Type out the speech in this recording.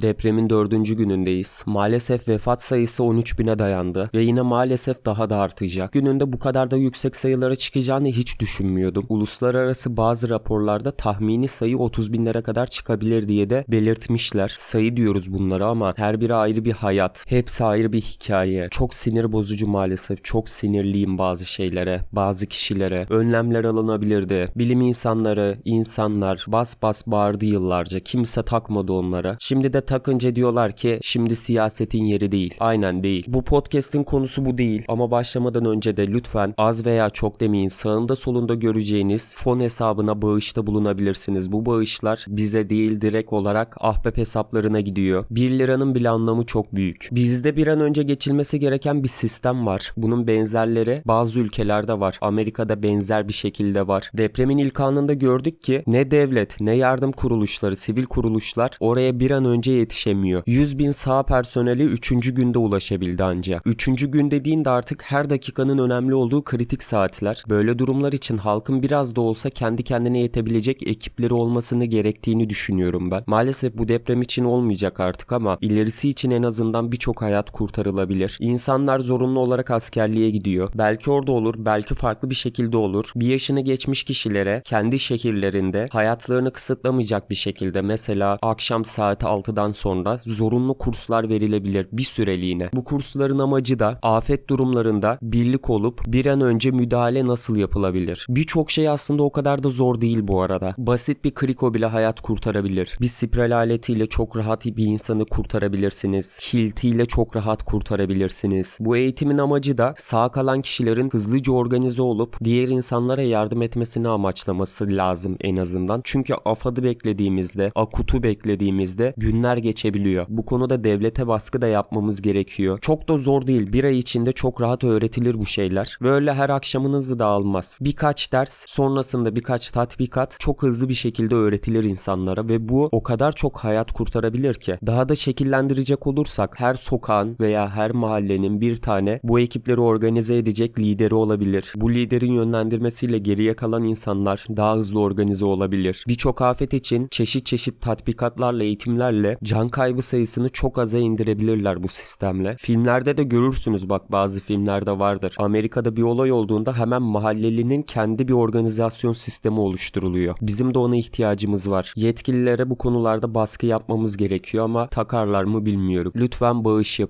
Depremin dördüncü günündeyiz. Maalesef vefat sayısı 13 bine dayandı ve yine maalesef daha da artacak. Gününde bu kadar da yüksek sayılara çıkacağını hiç düşünmüyordum. Uluslararası bazı raporlarda tahmini sayı 30 binlere kadar çıkabilir diye de belirtmişler. Sayı diyoruz bunlara ama her biri ayrı bir hayat. Hepsi ayrı bir hikaye. Çok sinir bozucu maalesef. Çok sinirliyim bazı şeylere, bazı kişilere. Önlemler alınabilirdi. Bilim insanları, insanlar bas bas bağırdı yıllarca. Kimse takmadı onlara. Şimdi de takınca diyorlar ki şimdi siyasetin yeri değil. Aynen değil. Bu podcast'in konusu bu değil. Ama başlamadan önce de lütfen az veya çok demeyin sağında solunda göreceğiniz fon hesabına bağışta bulunabilirsiniz. Bu bağışlar bize değil direkt olarak ahbap hesaplarına gidiyor. 1 liranın bile anlamı çok büyük. Bizde bir an önce geçilmesi gereken bir sistem var. Bunun benzerleri bazı ülkelerde var. Amerika'da benzer bir şekilde var. Depremin ilk anında gördük ki ne devlet ne yardım kuruluşları, sivil kuruluşlar oraya bir an önce yetişemiyor. 100 bin sağ personeli 3. günde ulaşabildi ancak. 3. gün dediğinde artık her dakikanın önemli olduğu kritik saatler. Böyle durumlar için halkın biraz da olsa kendi kendine yetebilecek ekipleri olmasını gerektiğini düşünüyorum ben. Maalesef bu deprem için olmayacak artık ama ilerisi için en azından birçok hayat kurtarılabilir. İnsanlar zorunlu olarak askerliğe gidiyor. Belki orada olur, belki farklı bir şekilde olur. Bir yaşını geçmiş kişilere kendi şehirlerinde hayatlarını kısıtlamayacak bir şekilde mesela akşam saat 6'dan sonra zorunlu kurslar verilebilir bir süreliğine. Bu kursların amacı da afet durumlarında birlik olup bir an önce müdahale nasıl yapılabilir? Birçok şey aslında o kadar da zor değil bu arada. Basit bir kriko bile hayat kurtarabilir. Bir spiral aletiyle çok rahat bir insanı kurtarabilirsiniz. Hiltiyle çok rahat kurtarabilirsiniz. Bu eğitimin amacı da sağ kalan kişilerin hızlıca organize olup diğer insanlara yardım etmesini amaçlaması lazım en azından. Çünkü AFAD'ı beklediğimizde, AKUT'u beklediğimizde günler geçebiliyor. Bu konuda devlete baskı da yapmamız gerekiyor. Çok da zor değil. Bir ay içinde çok rahat öğretilir bu şeyler. Ve öyle her akşamınızı da almaz. Birkaç ders sonrasında birkaç tatbikat çok hızlı bir şekilde öğretilir insanlara ve bu o kadar çok hayat kurtarabilir ki. Daha da şekillendirecek olursak her sokağın veya her mahallenin bir tane bu ekipleri organize edecek lideri olabilir. Bu liderin yönlendirmesiyle geriye kalan insanlar daha hızlı organize olabilir. Birçok afet için çeşit çeşit tatbikatlarla, eğitimlerle can kaybı sayısını çok aza indirebilirler bu sistemle. Filmlerde de görürsünüz bak bazı filmlerde vardır. Amerika'da bir olay olduğunda hemen mahallelinin kendi bir organizasyon sistemi oluşturuluyor. Bizim de ona ihtiyacımız var. Yetkililere bu konularda baskı yapmamız gerekiyor ama takarlar mı bilmiyorum. Lütfen bağış yapın.